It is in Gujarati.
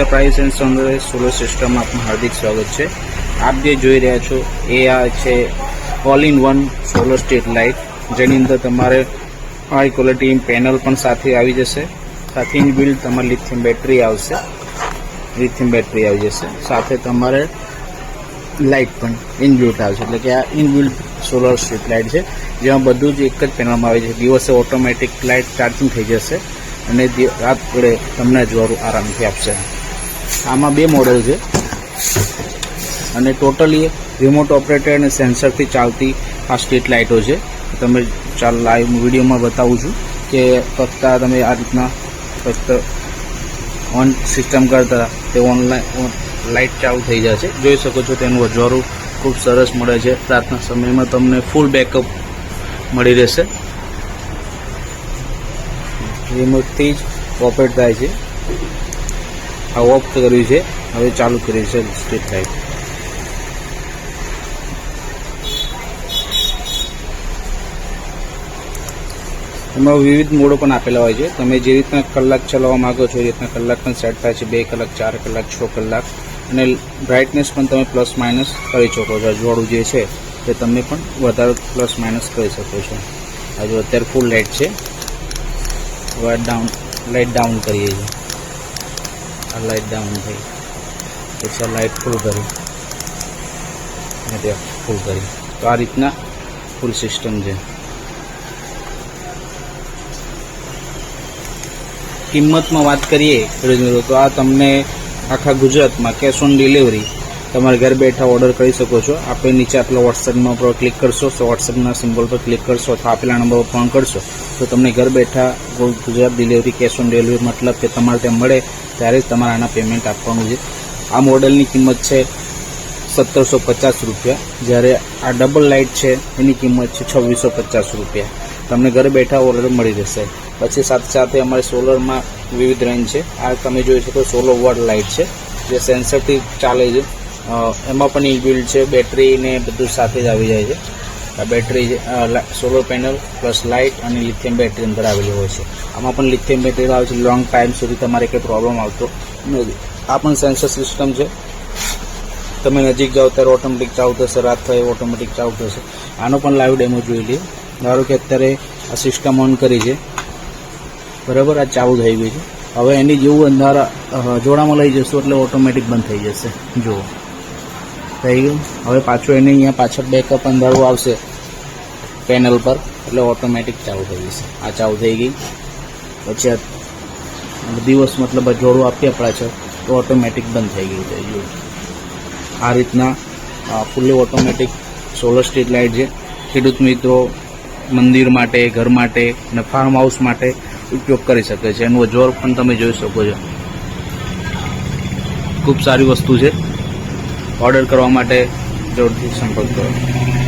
એન્ટરપ્રાઇઝ એન્ડ સનરાઇઝ સોલર સિસ્ટમમાં આપનું હાર્દિક સ્વાગત છે. આપ જે જોઈ રહ્યા છો, એ આ છે all in one solar street light જેની અંદર તમારે હાઈ ક્વોલિટી પેનલ પણ સાથે આવી જશે. સાથે ઇનબિલ્ડ તમારી લિથિયમ બેટરી આવશે. લિથિયમ બેટરી આવી જશે. સાથે તમારે લાઇટ પણ ઇનબિલ્ટ આવશે. એટલે કે આ ઇનબિલ્ટ સોલર સ્ટ્રીટ લાઇટ છે. જેમાં બધું જ એક જ પેનલમાં આવે છે. દિવસે ઓટોમેટિક લાઇટ ચાર્જિંગ થઈ જશે. અને રાત પડે તમને જોરું આરામથી આપશે. આમાં બે મોડેલ છે. અને ટોટલી રિમોટ ઓપરેટર અને સેન્સરથી ચાલતી આ સ્ટ્રીટ લાઇટો છે. તમે ચાલ લાઈવ વિડીયોમાં બતાવું છું કે ફક્ત તમે આ રીતના ફક્ત ઓન સિસ્ટમ કરતા તે ઓનલાઈન લાઇટ ચાલુ થઈ જશે. જોઈ શકો છો તેનું અજવારું ખૂબ સરસ મળે છે. રાતના સમયમાં તમને ફૂલ બેકઅપ મળી રહેશે. રિમોટથી જ ઓપરેટ થાય છે. આ ઓફ કર્યું છે. હવે ચાલુ કર્યું છે સ્ટ્રીટ લાઇટ એમાં વિવિધ મોડો પણ આપેલા હોય છે. તમે જે રીતના કલાક ચલાવવા માંગો છો, એ રીતના કલાક પણ સેટ થાય છે. બે કલાક, ચાર કલાક, છ કલાક. અને બ્રાઇટનેસ પણ તમે પ્લસ માઇનસ કરી શકો છો. અજવાળું જે છે તે તમે પણ વધારે પ્લસ માઇનસ કરી શકો છો. હજુ અત્યારે ફૂલ લાઇટ છે. હવે ડાઉન લાઇટ ડાઉન કરીએ છીએ. લાઇટ ડાઉન થઈ પછી લાઇટ ફૂલ કરી. અને ફૂલ કરી. તો આ રીતના ફૂલ સિસ્ટમ છે. કિંમતમાં વાત કરીએ, ખેડૂત તો આ તમને આખા ગુજરાતમાં કેશ ઓન ડિલિવરી તમારે ઘર બેઠા ઓર્ડર કરી શકો છો. આપણે નીચે આપેલા વોટ્સએપમાં પર ક્લિક કરશો. તો વોટ્સએપના સિમ્બોલ પર ક્લિક કરશો અથવા આપેલા નંબર પર ફોન કરશો, તો તમને ઘર બેઠા Gujarat delivery cash on delivery મતલબ કે તમારે ત્યાં મળે, ત્યારે જ તમારે આના પેમેન્ટ આપવાનું છે. આ મોડલની કિંમત છે સત્તરસો પચાસ રૂપિયા. જ્યારે આ ડબલ લાઇટ છે, એની કિંમત છે છવ્વીસો પચાસ રૂપિયા. તમને ઘરે બેઠા ઓર્ડર મળી રહેશે. પછી સાથે સાથે અમારે સોલરમાં વિવિધ રેન્જ છે. આ તમે જોઈ શકો, સોલો વોટ લાઇટ છે, જે સેન્સરથી ચાલે છે. એમાં પણ ઇનબિલ્ડ છે બેટરી ને બધું સાથે જ આવી જાય છે. આ battery solar panel plus light અને લિથિયમ બેટરી અંદર આવેલી હોય છે. આમાં પણ લિથિયમ બેટરી આવે છે. લોંગ ટાઈમ સુધી તમારે કંઈ પ્રોબ્લેમ આવતો નથી. આ પણ સેન્સર સિસ્ટમ છે. તમે નજીક જાઓ ત્યારે ઓટોમેટિક ચાલુ થશે, રાત થાય ઓટોમેટિક ચાલુ થશે. આનો પણ લાઈવ ડેમો જોઈ લઈએ. ધારો કે અત્યારે આ સિસ્ટમ ઓન કરી છે. બરાબર? આ ચાલુ થઈ ગઈ છે. હવે એની જેવું અંધારા જોડામાં લઈ જશું એટલે ઓટોમેટિક બંધ થઈ જશે. જુઓ. થઈ ગયું. હવે પાછું એને અહીંયા પાછળ બેકઅપ અંધારું આવશે પેનલ પર. એટલે ઓટોમેટિક ચાલુ થઈ જશે. આ ચાલુ થઈ ગઈ. પછી દિવસ મતલબ જોડું આપીએ પાછળ તો ઓટોમેટિક બંધ થઈ ગયું છે. ગયું આ રીતના ફૂલી ઓટોમેટિક સોલર સ્ટ્રીટ લાઇટ છે. ખેડૂત મિત્રો, મંદિર માટે, ઘર માટે અને ફાર્મ હાઉસ માટે ઉપયોગ કરી શકે છે. એનું અજવાળ પણ તમે જોઈ શકો છો. ખૂબ સારી વસ્તુ છે. ઓર્ડર કરવા માટે જરૂરથી સંપર્ક કરો.